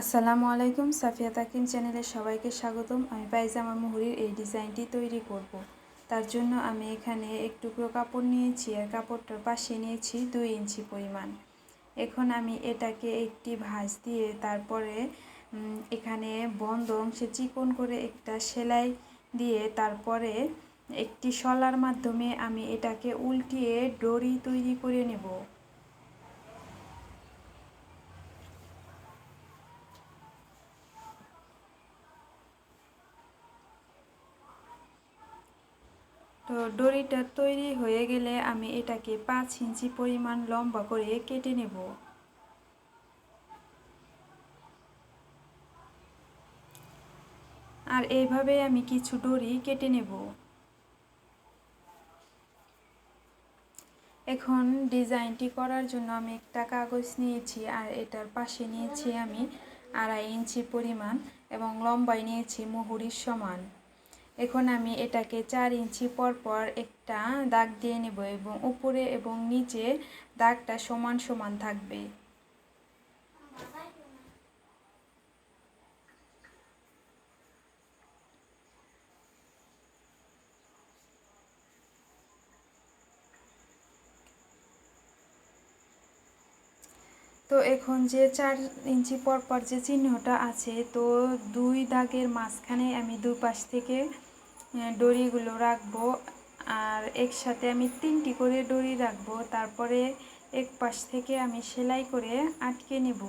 আসসালামু আলাইকুম, সাফিয়া তাকিম চ্যানেলে সবাইকে স্বাগতম। আমি পায়জামা মুহুরির এই ডিজাইনটি তৈরি করব। তার জন্য আমি এখানে এক টুকরো কাপড় নিয়েছি আর কাপড়টার পাশে নিয়েছি দুই ইঞ্চি পরিমাণ। এখন আমি এটাকে একটি ভাঁজ দিয়ে তারপরে এখানে বন্ধ অংশে চিকন করে একটা সেলাই দিয়ে তারপরে একটি শলার মাধ্যমে আমি এটাকে উল্টিয়ে ডরি তৈরি করে নেব। তো দড়িটা তৈরি হয়ে গেলে আমি এটাকে পাঁচ ইঞ্চি পরিমাণ লম্বা করে কেটে নেব। আর এইভাবে আমি কিছু দড়ি কেটে নেব। এখন ডিজাইনটি করার জন্য আমি একটা কাগজ নিয়েছি আর এটার পাশে নিয়েছি আমি আড়াই ইঞ্চি পরিমাণ এবং লম্বায় নিয়েছি মুহুরির সমান। এখন আমি এটাকে চার ইঞ্চি পর পর একটা দাগ দিয়ে নেব এবং উপরে এবং নিচে দাগটা সমান সমান থাকবে। তো এখন যে চার ইঞ্চি পর পর যে চিহ্নটা আছে, তো দুই দাগের মাঝখানে আমি দুই পাশ থেকে ডরিগুলো রাখব। আর একসাথে আমি তিনটি করে ডরি রাখব। তারপরে এক পাশ থেকে আমি সেলাই করে আটকে নেব।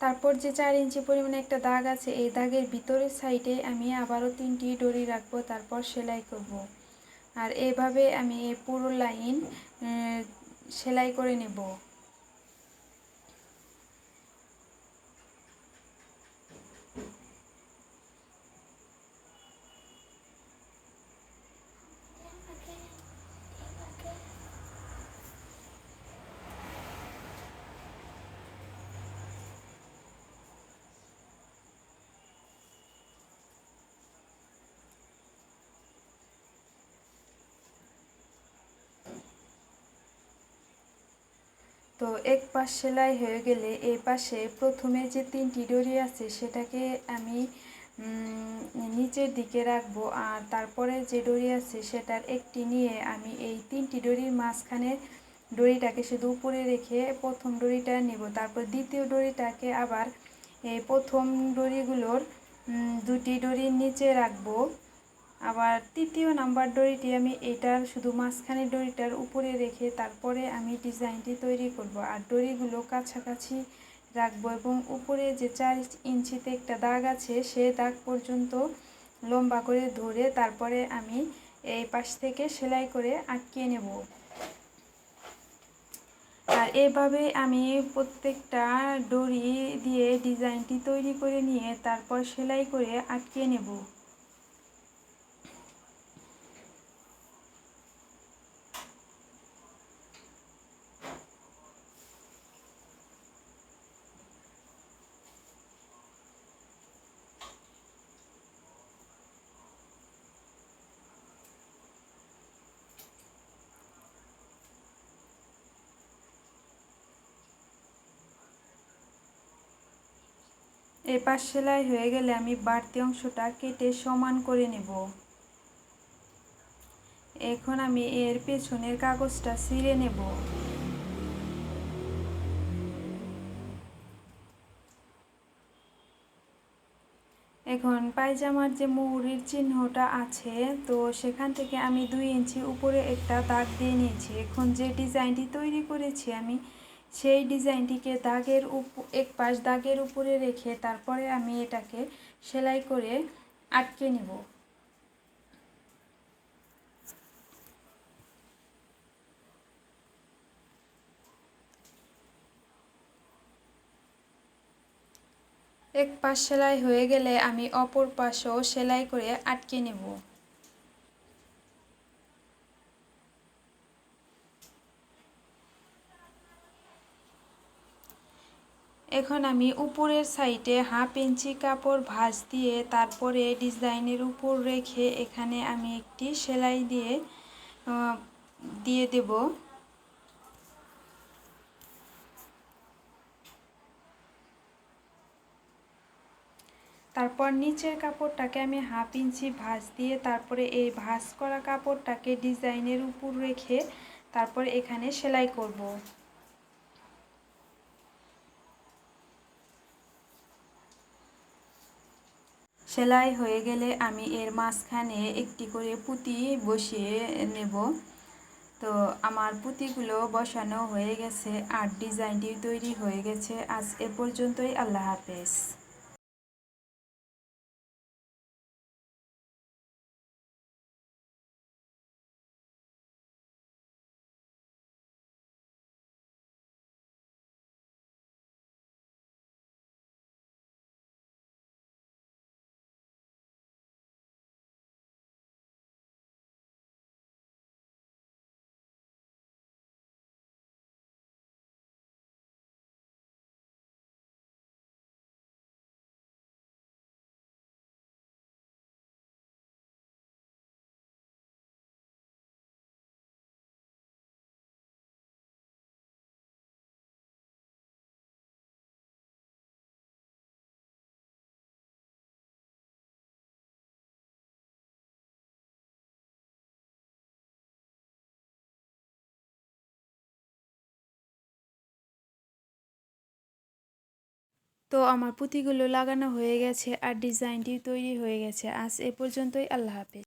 তারপর যে চার ইঞ্চি পরিমাণে একটা দাগ আছে, এই দাগের ভিতরের সাইডে আমি আবারও তিনটি ডরি রাখব, তারপর সেলাই করব। আর এভাবে আমি পুরো লাইন সেলাই করে নেব। তো এক পাশ সেলাই হয়ে গেলে এই পাশে প্রথমে যে তিনটি ডরি আছে সেটাকে আমি নিচের দিকে রাখব আর তারপরে যে ডরি আছে সেটার একটি নিয়ে আমি এই তিনটি ডরির মাঝখানে ডরিটাকে শুধু উপরে রেখে প্রথম ডরিটা নেব। তারপর দ্বিতীয় ডরিটাকে আবার এই প্রথম ডরিগুলোর দুটি ডরির নিচে রাখব। আবার তৃতীয় নাম্বার দড়িটি আমি এটার শুধু মাঝখানে দড়িটার উপরে রেখে তারপরে আমি ডিজাইনটি তৈরি করব। আর দড়িগুলো কাছাকাছি রাখব এবং উপরে যে চার ইঞ্চিতে একটা দাগ আছে, সে দাগ পর্যন্ত লম্বা করে ধরে তারপরে আমি এই পাশ থেকে সেলাই করে আটকে নেব। আর এভাবে আমি প্রত্যেকটা দড়ি দিয়ে ডিজাইনটি তৈরি করে নিয়ে তারপর সেলাই করে আটকে নেব। এই পাশ সেলাই হয়ে গেলে আমি বাড়তি অংশটা কেটে সমান করে নেব। এখন আমি এর পেছনের কাগজটা ছিঁড়ে নেব। এখন পায়জামার যে মুহুরির চিহ্নটা আছে, তো সেখান থেকে আমি দুই ইঞ্চি উপরে একটা দাগ দিয়ে নিয়েছি। এখন যে ডিজাইনটি তৈরি করেছি আমি সেই ডিজাইনটিকে দাগের এক পাশ দাগের উপরে রেখে তারপরে আমি এটাকে সেলাই করে আটকে নেব। এক পাশ সেলাই হয়ে গেলে আমি অপর পাশও সেলাই করে আটকে নেব। এখন আমি উপরের সাইডে হাফ ইঞ্চি কাপড় ভাঁজ দিয়ে তারপরে ডিজাইনের উপর রেখে এখানে আমি একটি সেলাই দিয়ে দিয়ে দেব। তারপর নিচের কাপড়টাকে আমি হাফ ইঞ্চি ভাঁজ দিয়ে তারপরে এই ভাঁজ করা কাপড়টাকে ডিজাইনের উপর রেখে তারপর এখানে সেলাই করব। সেলাই হয়ে গেলে আমি এর মাঝখানে একটি করে পুঁতি বসিয়ে নেব। তো আমার পুঁতিগুলো বসানো হয়ে গেছে আর ডিজাইনটি তৈরি হয়ে গেছে। আজ এ পর্যন্তই, আল্লাহ হাফেজ। তো আমার পুঁতিগুলো লাগানো হয়ে গেছে আর ডিজাইনটি তৈরি হয়ে গেছে। আজ এ পর্যন্তই, আল্লাহ হাফেজ।